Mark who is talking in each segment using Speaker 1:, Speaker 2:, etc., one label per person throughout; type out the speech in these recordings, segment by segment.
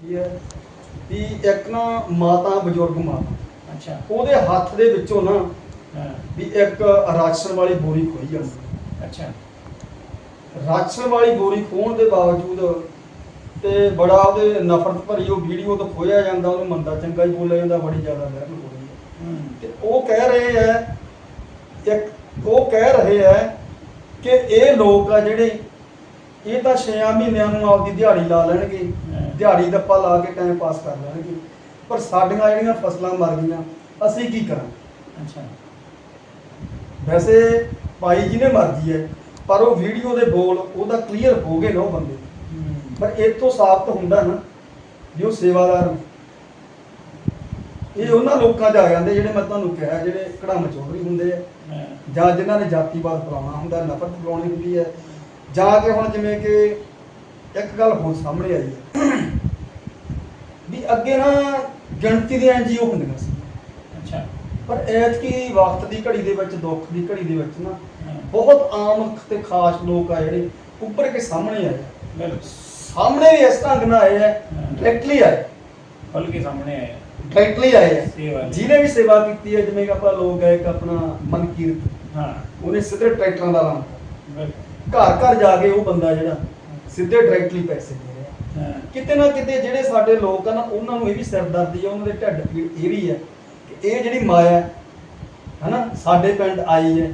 Speaker 1: ਕੀ ਹੈ? ਵੀ ਇੱਕ ਨਾ ਮਾਤਾ ਬਜ਼ੁਰਗ ਮਾਤਾ।
Speaker 2: ਅੱਛਾ।
Speaker 1: ਉਹਦੇ ਹੱਥ ਦੇ ਵਿੱਚੋਂ ਨਾ ਵੀ ਇੱਕ ਰਾਸ਼ਨ ਵਾਲੀ ਬੋਰੀ ਖੋਈ ਜਾਂਦੀ
Speaker 2: ਅੱਛਾ।
Speaker 1: ਰਾਸ਼ਨ ਵਾਲੀ ਬੋਰੀ ਖੋਣ ਦੇ ਬਾਵਜੂਦ ਤੇ ਬੜਾ ਉਹਦੇ ਨਫ਼ਰਤ ਭਰੀ ਉਹ ਵੀਡੀਓ ਤੋਂ ਖੋਇਆ ਜਾਂਦਾ ਉਹਨੂੰ ਮੰਦਾ ਚੰਗਾ ਹੀ ਬੋਲਿਆ ਜਾਂਦਾ ਬੜੀ ਜ਼ਿਆਦਾ ਮਹਿਰਮ ਹੋ ਰਹੀ ਹੈ।
Speaker 2: ਹੂੰ।
Speaker 1: ਤੇ ਉਹ ਕਹਿ ਰਹੇ ਹੈ ਇੱਕ ਉਹ ਕਹਿ ਰਹੇ ਹੈ ਕਿ ਇਹ ਲੋਕ ਆ ਜਿਹੜੇ ਇਹ ਤਾਂ 6 ਮਹੀਨਿਆਂ ਨੂੰ ਆਪਦੀ ਦਿਹਾੜੀ ਲਾ ਲੈਣਗੇ। ਦਿਹਾੜੀ ਦੱਪਾ ਲਾ ਕੇ ਟਾਈਮ ਪਾਸ ਕਰ ਲੈਣਗੇ। ਪਰ ਸਾਡੀਆਂ ਜਿਹੜੀਆਂ ਫਸਲਾਂ ਮਰ ਗਈਆਂ ਅਸੀਂ ਕੀ ਕਰਾਂ?
Speaker 2: ਅੱਛਾ।
Speaker 1: ਵੈਸੇ ਭਾਈ ਜੀ ਨੇ ਮਰਜ਼ੀ ਹੈ ਪਰ ਉਹ ਵੀਡੀਓ ਦੇ ਬੋਲ ਉਹਦਾ ਕਲੀਅਰ ਹੋ ਗਏ ਨਾ ਉਹ ਬੰਦੇ। ਪਰ ਇਹ ਤੋਂ ਸਾਬਤ ਹੁੰਦਾ ਨਾ ਵੀ ਉਹ ਸੇਵਾਦਾਰ। ਇਹ ਉਹਨਾਂ ਲੋਕਾਂ 'ਚ ਆ ਜਾਂਦੇ ਜਿਹੜੇ ਮੈਂ ਤੁਹਾਨੂੰ ਕਿਹਾ ਜਿਹੜੇ ਕੜਮ ਚੋਰੀ ਹੁੰਦੇ ਆ। ਜਾਂ ਜਿਨ੍ਹਾਂ ਨੇ ਜਾਤੀਵਾਦ ਫੈਲਾਉਣਾ ਹੁੰਦਾ ਨਫ਼ਰਤ ਫੈਲਾਉਣੀ ਹੁੰਦੀ ਹੈ। ਜਾਂ ਕਿ ਹੁਣ ਜਿਵੇਂ ਕਿ ਇੱਕ ਗੱਲ ਹੋਰ ਸਾਹਮਣੇ ਆਈ ਹੈ ਵੀ ਅੱਗੇ ਨਾ ਗਿਣਤੀ ਦੇ ਐਨਜੀਓ ਹੁੰਦੀਆਂ ਸੀ।
Speaker 2: ਅੱਛਾ।
Speaker 1: ਪਰ ਐਤਕੀ ਵਕਤ ਦੀ ਘੜੀ ਦੇ ਵਿੱਚ ਦੁੱਖ ਦੀ ਘੜੀ ਦੇ ਵਿੱਚ ਨਾ
Speaker 2: ਹਾਂ।
Speaker 1: ਬਹੁਤ ਆਮ ਤੇ ਖਾਸ ਲੋਕ ਆ ਜਿਹੜੇ ਉੱਪਰ ਕੇ ਸਾਹਮਣੇ ਆਏ। ਸਾਹਮਣੇ ਵੀ ਇਸ ਢੰਗ ਨਾਲ ਆਏ ਹੈ
Speaker 2: ਹਾਂ।
Speaker 1: ਡਾਇਰੈਕਟਲੀ ਆਏ।
Speaker 2: ਖੁੱਲ ਕੇ ਸਾਹਮਣੇ ਆਇਆ
Speaker 1: ਡਾਇਰੈਕਟਲੀ ਆਏ ਹੈ
Speaker 2: ਲਈ।
Speaker 1: ਜਿਹਨੇ ਵੀ ਸੇਵਾ ਕੀਤੀ ਹੈ ਜਿਵੇਂ ਆਪਾਂ ਲੋਕ ਇੱਕ ਆਪਣਾ ਮਨਕੀਰਤ
Speaker 2: ਹਾਂ।
Speaker 1: ਉਹਨੇ ਸਿੱਧੇ ਟਰੈਕਟਰਾਂ ਦਾ ਲਾਮ
Speaker 2: ਬਿਲਕੁਲ।
Speaker 1: ਘਰ ਘਰ ਜਾ ਕੇ ਉਹ ਬੰਦਾ ਜਿਹੜਾ ਸਿੱਧੇ ਡਾਇਰੈਕਟਲੀ ਪੈਸੇ ਦੇ ਰਿਹਾ।
Speaker 2: ਹਾਂ।
Speaker 1: ਕਿਤੇ ਨਾ ਕਿਤੇ ਜਿਹੜੇ ਸਾਡੇ ਲੋਕ ਆ ਨਾ ਉਹਨਾਂ ਨੂੰ ਇਹ ਵੀ ਸਿਰਦਰਦੀ ਆ ਉਹਨਾਂ ਦੇ ਢਿੱਡ ਪੀੜ ਇਹ ਵੀ ਹੈ ਕਿ ਇਹ ਜਿਹੜੀ ਮਾਇਆ ਹੈ ਹਨਾ ਸਾਡੇ ਪਿੰਡ ਆਈ ਹੈ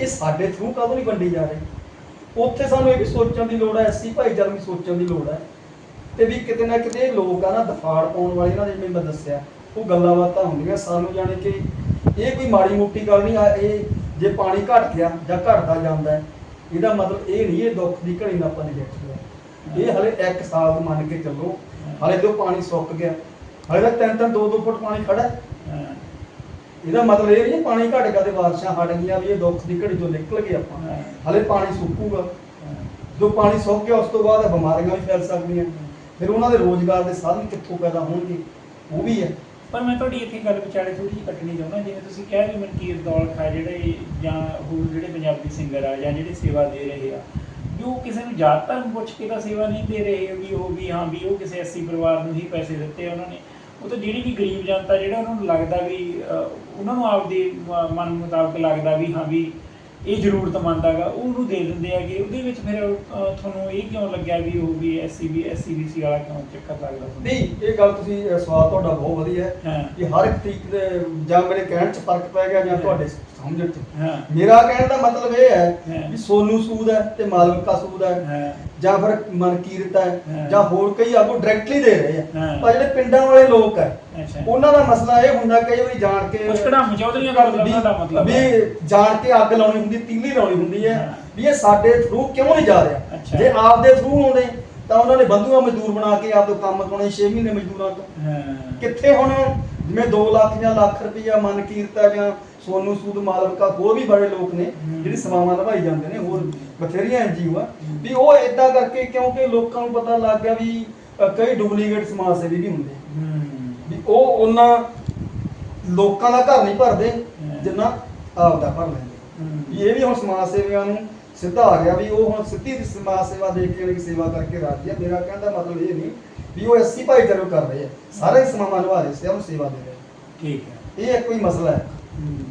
Speaker 1: ਇਹ ਸਾਡੇ ਥਰੂ ਕਦੋਂ ਨਹੀਂ ਵੰਡੀ ਜਾ ਰਹੀ? ਉੱਥੇ ਸਾਨੂੰ ਇਹ ਵੀ ਸੋਚਣ ਦੀ ਲੋੜ ਹੈ ਐਸੀ ਭਾਈਚਾਰੇ ਦੀ ਸੋਚਣ ਦੀ ਲੋੜ ਹੈ। ਤੇ ਵੀ ਕਿਤੇ ਨਾ ਕਿਤੇ ਲੋਕ ਆ ਨਾ ਦਫਾੜ ਪਾਉਣ ਵਾਲੇ ਨਾ ਜਿਵੇਂ ਮੈਂ ਦੱਸਿਆ। ਉਹ ਗੱਲਾਂ ਬਾਤਾਂ ਹੁੰਦੀਆਂ ਸਾਨੂੰ ਜਾਣੇ ਕਿ ਇਹ ਕੋਈ ਮਾੜੀ ਮੋਟੀ ਗੱਲ ਨਹੀਂ ਆ ਇਹ ਜੇ ਪਾਣੀ ਘਟ ਗਿਆ ਜਾਂ ਘਟਦਾ ਜਾਂਦਾ ਹੈ ਇਹਦਾ ਮਤਲਬ ਇਹ ਨਹੀਂ, ਇਹ ਦੁੱਖ ਦੀ ਘੜੀ ਨਾਲ ਆਪਾਂ ਨਜਿੱਠ ਲਿਆ। ਇਹ ਹਲੇ 1 ਸਾਲ ਤੋਂ ਮੰਨ ਕੇ ਚੱਲੋ, ਹਲੇ ਜੋ ਪਾਣੀ ਸੁੱਕ ਗਿਆ। ਹਲੇ ਤਾਂ ਤਿੰਨ ਤਿੰਨ, ਦੋ ਦੋ ਫੁੱਟ ਪਾਣੀ ਖੜਾ ਇਹਦਾ ਮਤਲਬ ਇਹ ਨਹੀਂ, ਪਾਣੀ ਘਟ ਗਿਆ ਤੇ ਬਾਰਿਸ਼ਾਂ ਹਟ ਗਈਆਂ ਵੀ ਇਹ ਦੁੱਖ ਦੀ ਘੜੀ ਤੋਂ ਨਿਕਲ ਗਏ ਆਪਾਂ।
Speaker 2: ਹਾਂ।
Speaker 1: ਹਲੇ ਪਾਣੀ ਸੁੱਕੂਗਾ। ਜੋ ਪਾਣੀ ਸੁੱਕ ਗਿਆ, ਉਸ ਤੋਂ ਬਾਅਦ ਬਿਮਾਰੀਆਂ ਵੀ ਫੈਲ ਸਕਦੀਆਂ। ਫਿਰ ਉਹਨਾਂ ਦੇ ਰੋਜ਼ਗਾਰ ਦੇ ਸਾਧਨ ਕਿੱਥੋਂ ਪੈਦਾ ਹੋਣਗੇ? ਉਹ ਵੀ ਹੈ।
Speaker 2: ਪਰ ਮੈਂ ਤੁਹਾਡੀ ਇੱਥੇ ਗੱਲ ਵਿਚਾਲੇ ਥੋੜੀ ਜਿਹੀ ਕੱਟਣੀ ਚਾਹੁੰਦਾ, ਜਿਵੇਂ ਤੁਸੀਂ ਕਿਹਾ ਵੀ ਮਨਕੀਰ ਦੌਲਖਾ ਆ ਜਿਹੜੇ ਜਾਂ ਹੋਰ ਜਿਹੜੇ ਪੰਜਾਬੀ ਸਿੰਗਰ ਆ ਜਾਂ ਜਿਹੜੇ ਸੇਵਾ ਦੇ ਰਹੇ ਆ ਜੋ ਕਿਸੇ ਨੂੰ ਜਾਤ ਧਰਮ ਪੁੱਛ ਕੇ ਤਾਂ ਸੇਵਾ ਨਹੀਂ ਦੇ ਰਹੇ ਵੀ ਉਹ ਵੀ ਹਾਂ ਵੀ ਉਹ ਕਿਸੇ ਐਸੀ ਪਰਿਵਾਰ ਨੂੰ ਹੀ ਪੈਸੇ ਦਿੱਤੇ ਉਹਨਾਂ ਨੇ। ਉਹ ਤਾਂ ਜਿਹੜੀ ਵੀ ਗਰੀਬ ਜਨਤਾ ਜਿਹੜਾ ਉਹਨਾਂ ਨੂੰ ਲੱਗਦਾ ਵੀ ਉਹਨਾਂ ਨੂੰ ਆਪਦੇ ਮ- ਮਨ ਮੁਤਾਬਕ ਲੱਗਦਾ ਵੀ ਹਾਂ ਵੀ ਇਹ ਜ਼ਰੂਰਤਮੰਦ ਹੈਗਾ ਉਹ ਉਹਨੂੰ ਦੇ ਦਿੰਦੇ ਹੈਗੇ। ਉਹਦੇ ਵਿੱਚ ਫਿਰ ਤੁਹਾਨੂੰ ਇਹ ਕਿਉਂ ਲੱਗਿਆ ਵੀ ਉਹ ਵੀ ਐਸਸੀ ਵੀ ਐਸਸੀ ਬੀਸੀ ਵਾਲਾ ਕਿਉਂ ਚੱਕਰ ਲੱਗਦਾ
Speaker 1: ਨਹੀਂ ਇਹ ਗੱਲ ਤੁਸੀਂ ਸਵਾਲ ਤੁਹਾਡਾ ਬਹੁਤ ਵਧੀਆ ਹੈ ਕਿ ਹਰ ਇੱਕ ਤਰੀਕ ਦੇ ਜਾਂ ਮੇਰੇ ਕਹਿਣ 'ਚ ਫ਼ਰਕ ਪੈ ਗਿਆ ਜਾਂ ਤੁਹਾਡੇ ਸਮਝਣ 'ਚ। ਮੇਰਾ ਕਹਿਣ ਦਾ ਮਤਲਬ ਇਹ ਹੈ। ਵੀ ਸੋਨੂ ਸੂਦ ਹੈ ਤੇ ਮਾਲਵਿਕਾ ਸੂਦ ਹੈ। ਜਾਂ ਫਿਰ ਮਨਕੀਰਤ ਹੈ। ਜਾਂ ਹੋਰ ਕਈ ਆਗੂ ਡਾਇਰੈਕਟਲੀ ਦੇ ਰਹੇ ਆ। ਪਰ ਜਿਹੜੇ ਪਿੰਡਾਂ ਵਾਲੇ ਲੋਕ ਹੈ ਉਹਨਾਂ ਦਾ ਮਸਲਾ ਇਹ ਹੁੰਦਾ ਕਈ ਵਾਰੀ ਜਾਣ ਕੇ
Speaker 2: ਕੁਛ ਕੜਾਮ ਚੌਧਰੀਆਂ ਦਾ ਮਤਲਬ ਉਹਨਾਂ ਦਾ ਮਤਲਬ।
Speaker 1: ਵੀ ਜਾਣ ਕੇ ਅੱਗ ਲਾਉਣੀ ਹੁੰਦੀ ਤੀਲੀ ਲਾਉਣੀ ਹੁੰਦੀ ਹੈ। ਵੀ ਇਹ ਸਾਡੇ ਥਰੂ ਕਿਉਂ ਨਹੀਂ ਜਾ ਰਿਹਾ। ਜੇ ਆਪਦੇ ਥਰੂ ਆਉਂਦੇ ਤਾਂ ਉਹਨਾਂ ਨੇ ਬੰਧੂਆ ਮਜ਼ਦੂਰ ਬਣਾ ਕੇ ਆਪਦੇ ਕੰਮ ਕਰਾਉਣੇ 6 ਮਹੀਨੇ ਮਜ਼ਦੂਰਾਂ ਤੋਂ ਕਿੱਥੇ ਹੁਣ ਜਿਵੇਂ 2 ਲੱਖ ਜਾਂ ਲੱਖ ਰੁਪਈਆ ਮਨ ਕੀਰਤਾ ਜਾਂ ਸੋਨੂ ਸੂਦ ਮਾਲਵਕਾ ਹੋਰ ਵੀ ਬੜੇ ਲੋਕ ਨੇ। ਜਿਹੜੀ ਸੇਵਾਵਾਂ ਨਿਭਾਈ ਜਾਂਦੇ ਨੇ ਹੋਰ ਬਥੇਰੀਆਂ ਐਨਜੀਓ ਆ ਵੀ ਉਹ ਇਦਾਂ ਕਰਕੇ ਕਿਉਂਕਿ ਲੋਕਾਂ ਨੂੰ ਪਤਾ ਲੱਗ ਗਿਆ ਵੀ ਕਈ ਡੁਪਲੀਕੇਟ ਸਮਾਜ ਸੇਵੀ ਵੀ ਹੁੰਦੇ ਵੀ ਉਹ ਉਹਨਾਂ ਲੋਕਾਂ ਦਾ ਘਰ ਨਹੀਂ ਭਰਦੇ। ਜਿੰਨਾ ਆਪਦਾ ਭਰ ਲੈਂਦੇ ਵੀ ਇਹ ਵੀ ਹੁਣ ਸਮਾਜ ਸੇਵੀਆਂ ਨੂੰ ਸਿੱਧਾ ਆ ਗਿਆ ਵੀ ਉਹ ਹੁਣ ਸਿੱਧੀ ਸਮਾਜ ਸੇਵਾ ਦੇ ਕੇ ਦੀ ਸੇਵਾ ਕਰਕੇ ਰਾਜੀ ਆ। ਮੇਰਾ ਕਹਿਣ ਦਾ ਮਤਲਬ ਇਹ ਨਹੀਂ ਵੀ ਉਹ ਐਸੀ ਭਾਈਚਾਰੇ ਨੂੰ ਕਰ ਰਹੇ ਆ। ਸਾਰੇ ਸਮਾਵਾਂ ਨਿਭਾ ਰਹੇ ਸੀ ਉਹਨੂੰ ਸੇਵਾ ਦੇ ਰਹੇ।
Speaker 2: ਠੀਕ ਹੈ।
Speaker 1: ਇਹ ਇੱਕ ਕੋਈ ਮਸਲਾ
Speaker 2: ਹੂੰ।